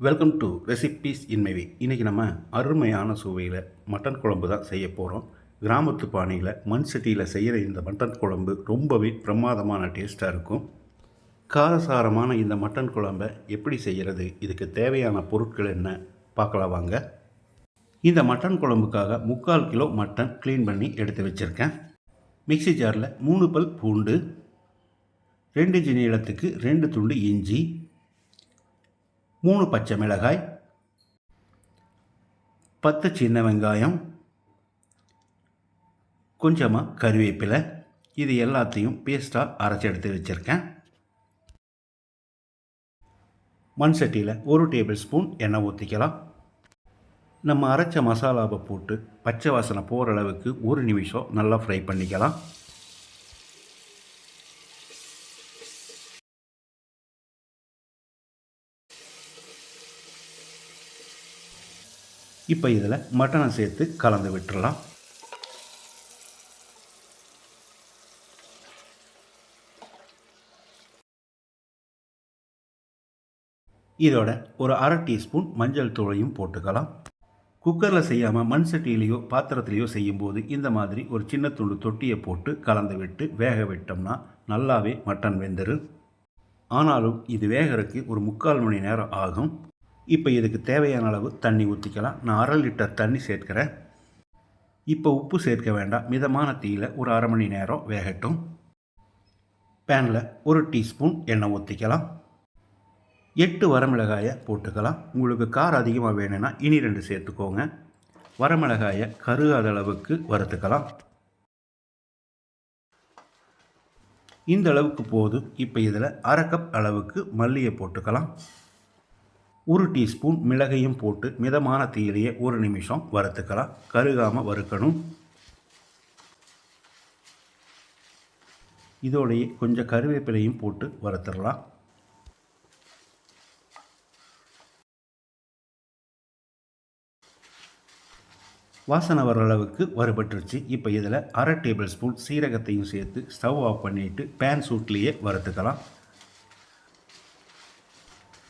Welcome to recipes இன்மைவி இன்றைக்கி நம்ம அருமையான சுவையில் மட்டன் குழம்பு தான் செய்ய போகிறோம் கிராமத்து பாணியில் மண் சட்டியில் செய்கிற இந்த மட்டன் குழம்பு ரொம்பவே பிரமாதமான டேஸ்ட்டாக இருக்கும். காரசாரமான இந்த மட்டன் குழம்பை எப்படி செய்கிறது இதுக்கு தேவையான பொருட்கள் என்ன? பார்க்கலாம் வாங்க. இந்த மட்டன் குழம்புக்காக முக்கால் கிலோ மட்டன் க்ளீன் பண்ணி எடுத்து வச்சுருக்கேன். மிக்ஸி ஜாரில் மூணு பல் பூண்டு ரெண்டு இன்ச்சு நீளத்துக்கு ரெண்டு துண்டு இஞ்சி மூணு பச்சை மிளகாய் பத்து சின்ன வெங்காயம் கொஞ்சமாக கருவேப்பிலை. இது எல்லாத்தையும் பேஸ்ட்டாக அரைச்சி எடுத்து வச்சுருக்கேன். மண் சட்டியில் ஒரு டேபிள் ஸ்பூன் எண்ணெய் ஊற்றிக்கலாம் நம்ம அரைச்ச மசாலாவை போட்டு பச்சை வாசனை போகிற அளவுக்கு ஒரு நிமிஷம் நல்லா ஃப்ரை பண்ணிக்கலாம். இப்போ இதில் மட்டனை சேர்த்து கலந்து விட்டுடலாம் இதோட ஒரு அரை டீஸ்பூன் மஞ்சள் தூளையும் போட்டுக்கலாம். குக்கரில் செய்யாமல் மண் சட்டியிலையோ பாத்திரத்திலையோ செய்யும்போது இந்த மாதிரி ஒரு சின்ன துண்டு தொட்டியை போட்டு கலந்து விட்டு வேக விட்டோம்னா நல்லாவே மட்டன் வெந்துடும் ஆனாலும் இது வேகறதுக்கு ஒரு முக்கால் மணி நேரம் ஆகும். இப்போ இதுக்கு தேவையான அளவு தண்ணி ஊற்றிக்கலாம் நான் அரை லிட்டர் தண்ணி சேர்க்கிறேன். இப்போ உப்பு சேர்க்க வேண்டாம். மிதமான தீயில் ஒரு அரை மணி நேரம் வேகட்டும். பேனில் ஒரு டீஸ்பூன் எண்ணெய் ஊற்றிக்கலாம் எட்டு வரமிளகாயை போட்டுக்கலாம். உங்களுக்கு காரம் அதிகமாக வேணும்னா இனி ரெண்டு சேர்த்துக்கோங்க. வரமிளகாயை கருகாத அளவுக்கு வறுத்துக்கலாம். இந்த அளவுக்கு போதும். இப்போ இதில் அரை கப் அளவுக்கு மல்லியை போட்டுக்கலாம். ஒரு டீஸ்பூன் மிளகையும் போட்டு மிதமான தீயிலேயே ஒரு நிமிஷம் வறுத்துக்கலாம். கருகாமல் வறுக்கணும். இதோடையே கொஞ்சம் கருவேப்பிலையும் போட்டு வறுத்துடலாம். வாசனை வர அளவுக்கு வறுபட்டுருச்சு. இப்போ இதில் அரை டேபிள் ஸ்பூன் சீரகத்தையும் சேர்த்து ஸ்டவ் ஆஃப் பண்ணிவிட்டு பேன் சூட்லேயே வறுத்துக்கலாம்.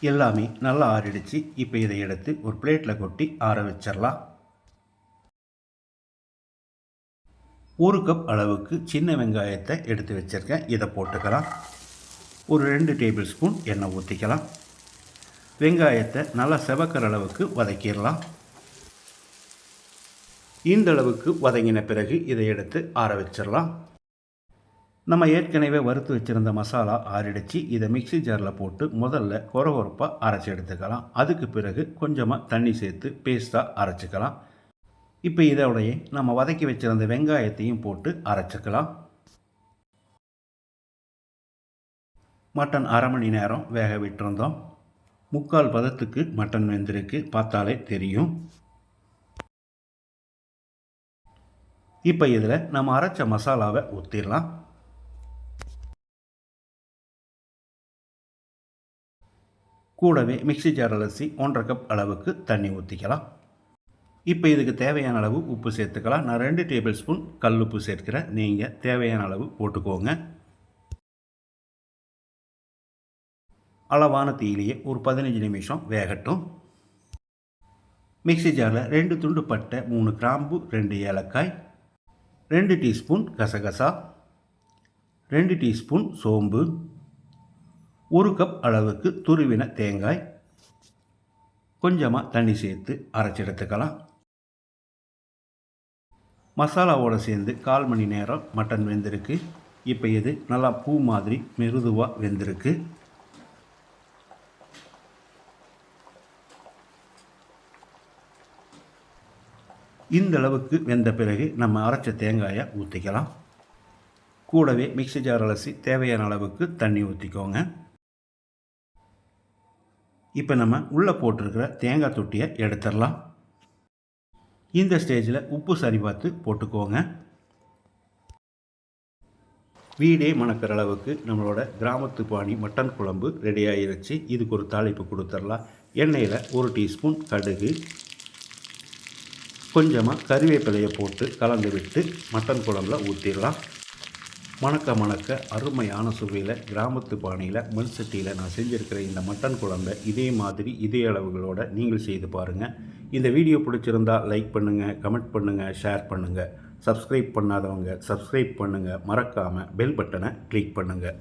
எல்லாமே நல்லா ஆறிடுச்சு. இப்போ இதை எடுத்து ஒரு பிளேட்டில் கொட்டி ஆற வச்சிடலாம் ஒரு கப் அளவுக்கு சின்ன வெங்காயத்தை எடுத்து வச்சுருக்கேன். இதை போட்டுக்கலாம். ஒரு ரெண்டு டேபிள் ஸ்பூன் எண்ணெய் ஊற்றிக்கலாம் வெங்காயத்தை நல்லா செவக்கிற அளவுக்கு வதக்கிடலாம். இந்த அளவுக்கு வதங்கின பிறகு இதை எடுத்து ஆற வச்சிடலாம் நம்ம ஏற்கனவே வறுத்து வச்சுருந்த மசாலா ஆறிடுச்சு. இதை மிக்சி ஜாரில் போட்டு முதல்ல கொரகொரப்பாக அரைச்சி எடுத்துக்கலாம். அதுக்கு பிறகு கொஞ்சமாக தண்ணி சேர்த்து பேஸ்ட்டாக அரைச்சிக்கலாம். இப்போ இதோடைய நம்ம வதக்கி வச்சுருந்த வெங்காயத்தையும் போட்டு அரைச்சிக்கலாம். மட்டன் அரை மணி நேரம் வேக விட்டுருந்தோம். முக்கால் பதத்துக்கு மட்டன் வெந்திருக்கு. பார்த்தாலே தெரியும். இப்போ இதில் நம்ம அரைச்ச மசாலாவை ஊற்றிடலாம் கூடவே மிக்சி ஜார் அலசி ஒன்றரை கப் அளவுக்கு தண்ணி ஊற்றிக்கலாம் இப்போ இதுக்கு தேவையான அளவு உப்பு சேர்த்துக்கலாம். நான் ரெண்டு டேபிள் ஸ்பூன் கல் உப்பு சேர்க்கிறேன். நீங்கள் தேவையான அளவு போட்டுக்கோங்க. அளவான தீயிலேயே ஒரு பதினஞ்சு நிமிஷம் வேகட்டும். மிக்சி ஜாரில் ரெண்டு துண்டு பட்டை மூணு கிராம்பு ரெண்டு ஏலக்காய் ரெண்டு டீஸ்பூன் கசகசா ரெண்டு டீஸ்பூன் சோம்பு ஒரு கப் அளவுக்கு துருவின தேங்காய். கொஞ்சமாக தண்ணி சேர்த்து அரைச்சி எடுத்துக்கலாம். மசாலாவோடு சேர்ந்து கால் மணி நேரம் மட்டன் வெந்திருக்கு. இப்போ இது நல்லா பூ மாதிரி மெருதுவாக வெந்திருக்கு. இந்த அளவுக்கு வெந்த பிறகு நம்ம அரைச்ச தேங்காயை ஊற்றிக்கலாம் கூடவே மிக்சி ஜார் அலசி தேவையான அளவுக்கு தண்ணி ஊற்றிக்கோங்க இப்போ நம்ம உள்ளே போட்டிருக்கிற தேங்காய் தொட்டியை எடுத்துடலாம். இந்த ஸ்டேஜில் உப்பு சரி பார்த்து போட்டுக்கோங்க. வீடே மணக்கிற அளவுக்கு நம்மளோட கிராமத்து பாணி மட்டன் குழம்பு ரெடி ஆகிருச்சு இதுக்கு ஒரு தாளிப்பு கொடுத்துடலாம். எண்ணெயில் ஒரு டீஸ்பூன் கடுகு. கொஞ்சமாக கறிவேப்பிலையை போட்டு கலந்து விட்டு மட்டன் குழம்புல ஊற்றிடலாம் மணக்க மணக்க அருமையான சுவையில் கிராமத்து பானையில் மண் சட்டியில் நான் செஞ்சுருக்கிற இந்த மட்டன் குழம்பை இதே மாதிரி இதே அளவுகளோட நீங்கள் செய்து பாருங்கள் இந்த வீடியோ பிடிச்சிருந்தா லைக் பண்ணுங்கள் கமெண்ட் பண்ணுங்கள் ஷேர் பண்ணுங்கள் சப்ஸ்கிரைப் பண்ணாதவங்க சப்ஸ்கிரைப் பண்ணுங்கள் மறக்காமல் பெல் பட்டனை கிளிக் பண்ணுங்கள்